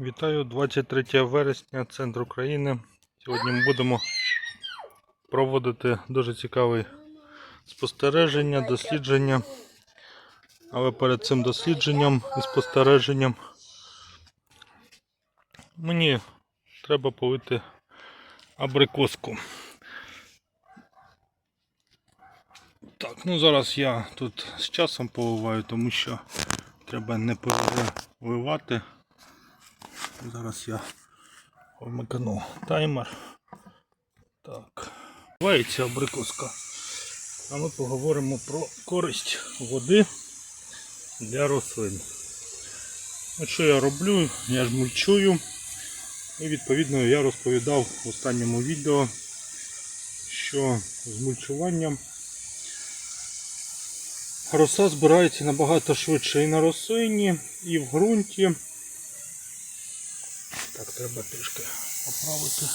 Вітаю 23 вересня, центр України. Сьогодні ми будемо проводити дуже цікаве спостереження, дослідження. Але перед цим дослідженням і спостереженням мені треба полити абрикоску. Так, ну зараз я тут з часом поливаю, тому що треба не переливати. Зараз я вмикну таймер. Так. Вається абрикоска. А ми поговоримо про користь води для рослин. От що я роблю? Я ж мульчую. І відповідно я розповідав в останньому відео, що з мульчуванням роса збирається набагато швидше і на рослині, і в ґрунті. Так, треба трішки поправити.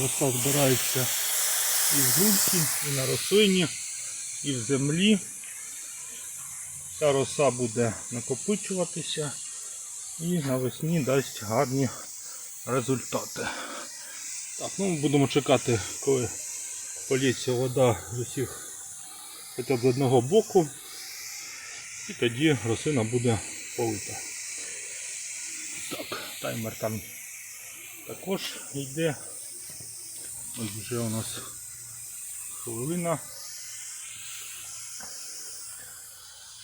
Роса збирається і в ґрунті, і на рослині, і в землі. Ця роса буде накопичуватися і навесні дасть гарні результати. Так, ну ми будемо чекати, коли політься вода з усіх хоча б з одного боку. І тоді рослина буде полита. Так, таймер там також йде. Ось вже у нас хвилина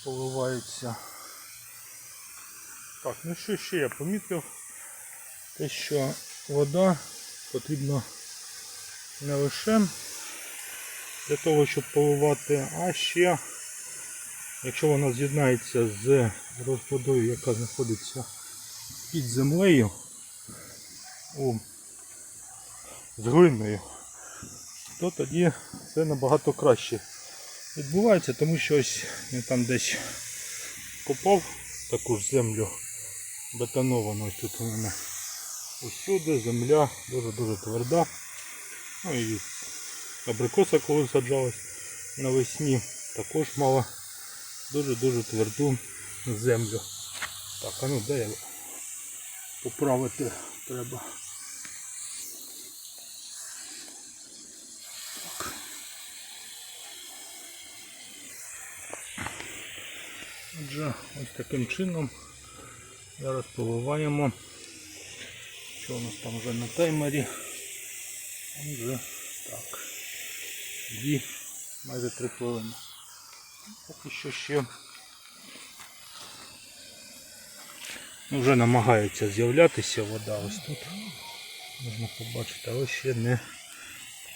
поливається. Так, ну що ще я помітив? Те, що вода потрібна не лише для того, щоб поливати, а ще Якщо вона з'єднається з розводою, яка знаходиться під землею, о, з глиною, то тоді це набагато краще відбувається, тому що ось я там десь копав таку ж землю бетоновану, ось тут у мене усюди земля дуже-дуже тверда. Ну і абрикоса, коли саджалась навесні, також мала дуже-дуже тверду землю. Так, а ну де я поправити треба. Отже, ось таким чином зараз поливаємо. Що у нас там вже на таймері? Вже так. Дві, майже три хвилини. Поки що ще ну, вже намагається з'являтися вода ось тут. Можна побачити, але ще не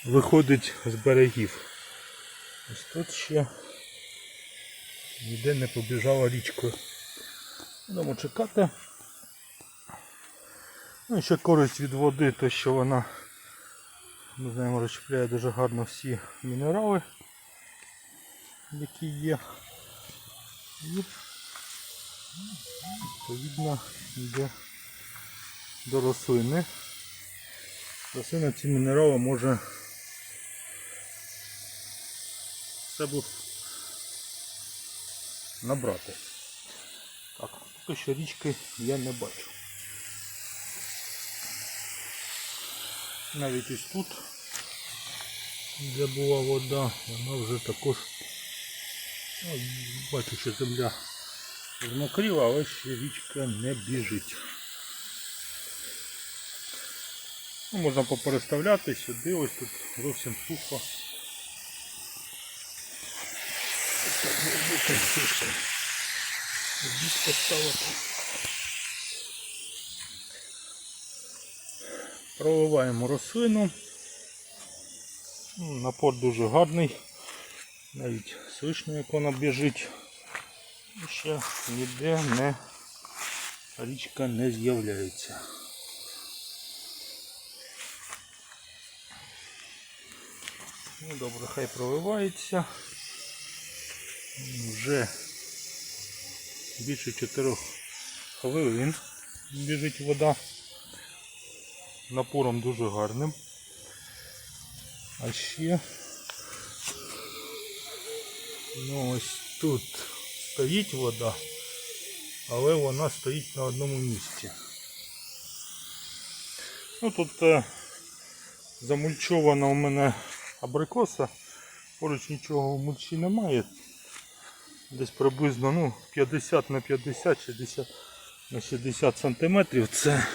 виходить з берегів. Ось тут ще ніде не побіжала річкою. Будемо чекати. Ну і ще користь від води, то що вона ми знаємо, розчіпляє дуже гарно всі мінерали які є. І відповідно йде до рослини. Рослина ці мінерали може себе набрати. Так, поки що річки я не бачу. Навіть ось тут, де була вода, вона вже також От, бачу, що земля змокріла, але ще річка не біжить. Ну, Можна попереставляти сюди, ось тут зовсім сухо. Здесь поставити. Проливаємо рослину. Ну, Напор дуже гарний. Навіть слышно, як вона біжить. І ще ніде не річка не з'являється. Ну добре, хай проливається. Вже більше 4 хвилин біжить вода. Напором дуже гарним. А ще Ну ось тут стоїть вода, але вона стоїть на одному місці. Ну тут е, замульчована у мене абрикоса. Поруч нічого в мульчі немає. Десь приблизно ну, 50 на 50, 60 на 60 сантиметрів. Це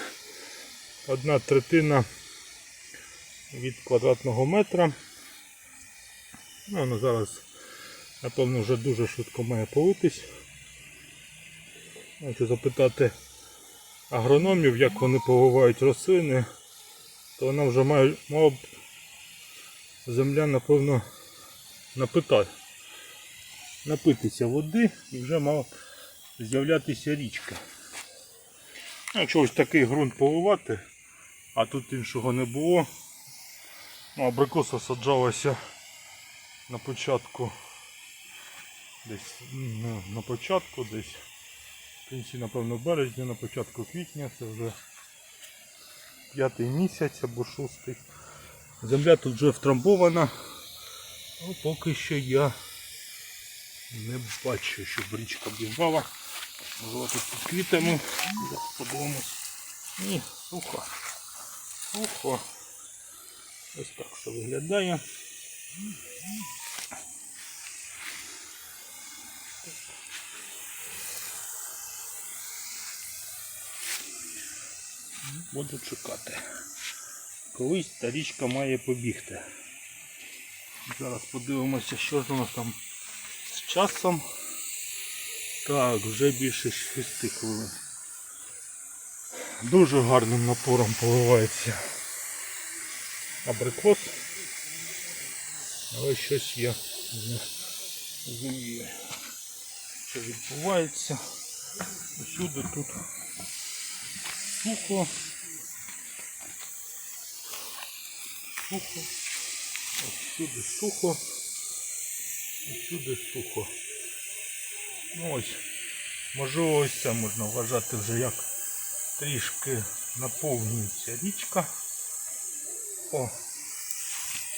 одна третина від квадратного метра. Ну, воно зараз, напевно, вже дуже швидко має политись. Якщо запитати агрономів, як вони поливають рослини, то вона вже має, мала б земля, напевно, напитати, напитися води і вже мала б з'являтися річка. Ну, Якщо ось такий ґрунт поливати, а тут іншого не було. Ну, абрикоса саджалася на початку десь ну, на початку десь в кінці, напевно, березня, на початку квітня, це вже п'ятий місяць або шостий. Земля тут вже втрамбована, але поки що я не бачу, щоб річка бігала. Можливо тут під квітами. Подивимось. Ні, сухо. Сухо. Ось так все виглядає. Буду чекати. Колись та річка має побігти. Зараз подивимося, що ж у нас там з часом. Так, вже більше 6 хвилин. Дуже гарним напором поливається абрикос. Але щось не розумію, що відбувається. Усюди тут сухо. Сухо. Всюди сухо. Всюди сухо. Ну ось, можливо, ось це можна вважати вже як трішки наповнюється річка. О,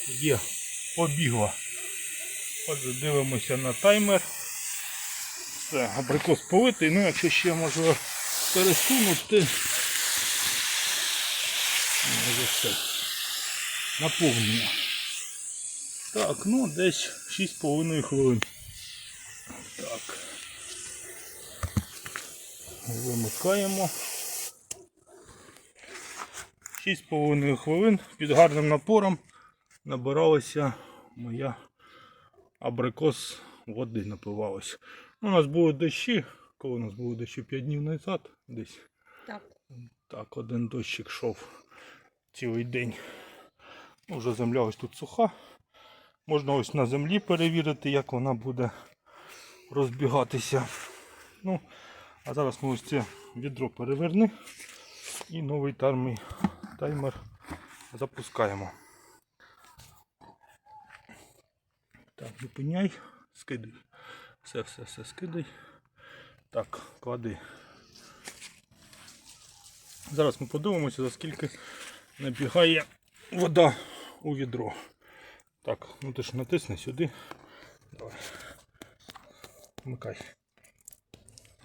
є, побігла. Отже, дивимося на таймер. Все, абрикос политий. Ну, якщо ще можливо пересунути. Все. Наповнює. Так, ну десь 6,5 хвилин. Так. Вимикаємо. 6,5 хвилин під гарним напором набиралася моя абрикос води напивалась. Ну, у нас були дощі, коли у нас були дощі 5 днів назад десь. Так. Так, один дощик йшов цілий день. Вже земля ось тут суха. Можна ось на землі перевірити, як вона буде розбігатися. Ну, а зараз ми ось це відро переверни і новий таймер, таймер запускаємо. Так, зупиняй, скидай. Все, все, все скидай. Так, клади. Зараз ми подивимося, за скільки набігає вода у відро. Так, ну ти ж натисни сюди. Давай. Вмикай.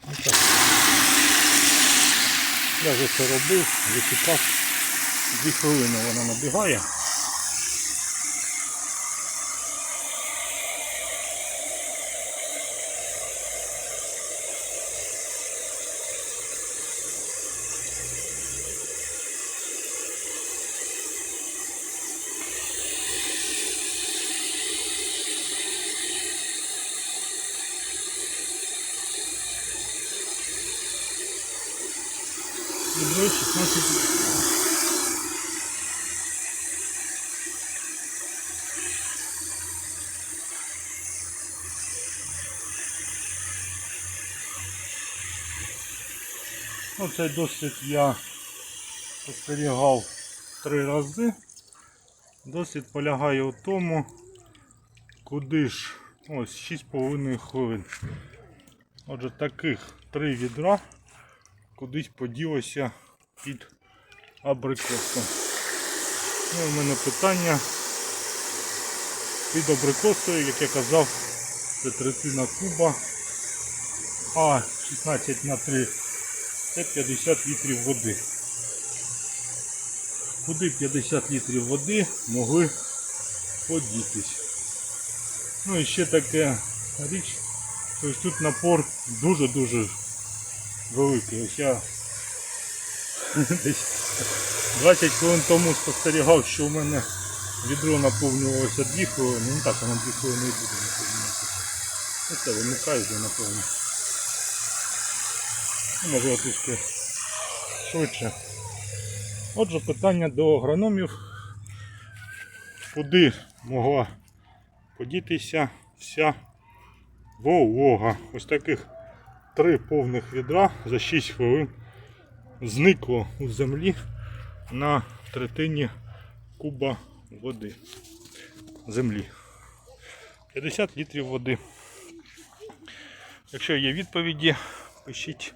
Вмикай. Я вже це робив, висипав. Дві хвилини вона набігає. Відро 16. Ну, цей досвід я спостерігав три рази. Досвід полягає у тому, куди ж ось 6,5 хвилин. Отже, таких три відра кудись поділося під абрикосом. Ну, у мене питання під абрикосою, як я казав, це третина куба. а 16 на 3 це 50 літрів води. Куди 50 літрів води могли подітись? Ну і ще таке річ, що ось тут напор дуже-дуже великий. Ось я десь 20 хвилин тому спостерігав, що у мене відро наповнювалося 2 хвилини. Ну так, воно 2 хвилини буде наповнюватися. Це вимикаю вже напевно. Ну, можливо трішки швидше. Отже, питання до агрономів. Куди могла подітися вся волога? Ось таких три повних відра за 6 хвилин зникло у землі на третині куба води землі. 50 літрів води. Якщо є відповіді, пишіть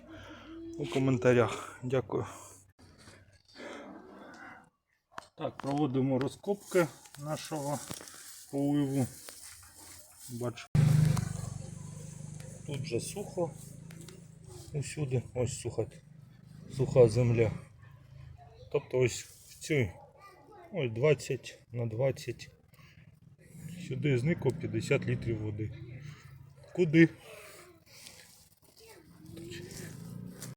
у коментарях. Дякую. Так, проводимо розкопки нашого поливу. Бачу. Тут же сухо. Усюди. Ось суха, суха земля. Тобто ось в цій ось 20 на 20. Сюди зникло 50 літрів води. Куди?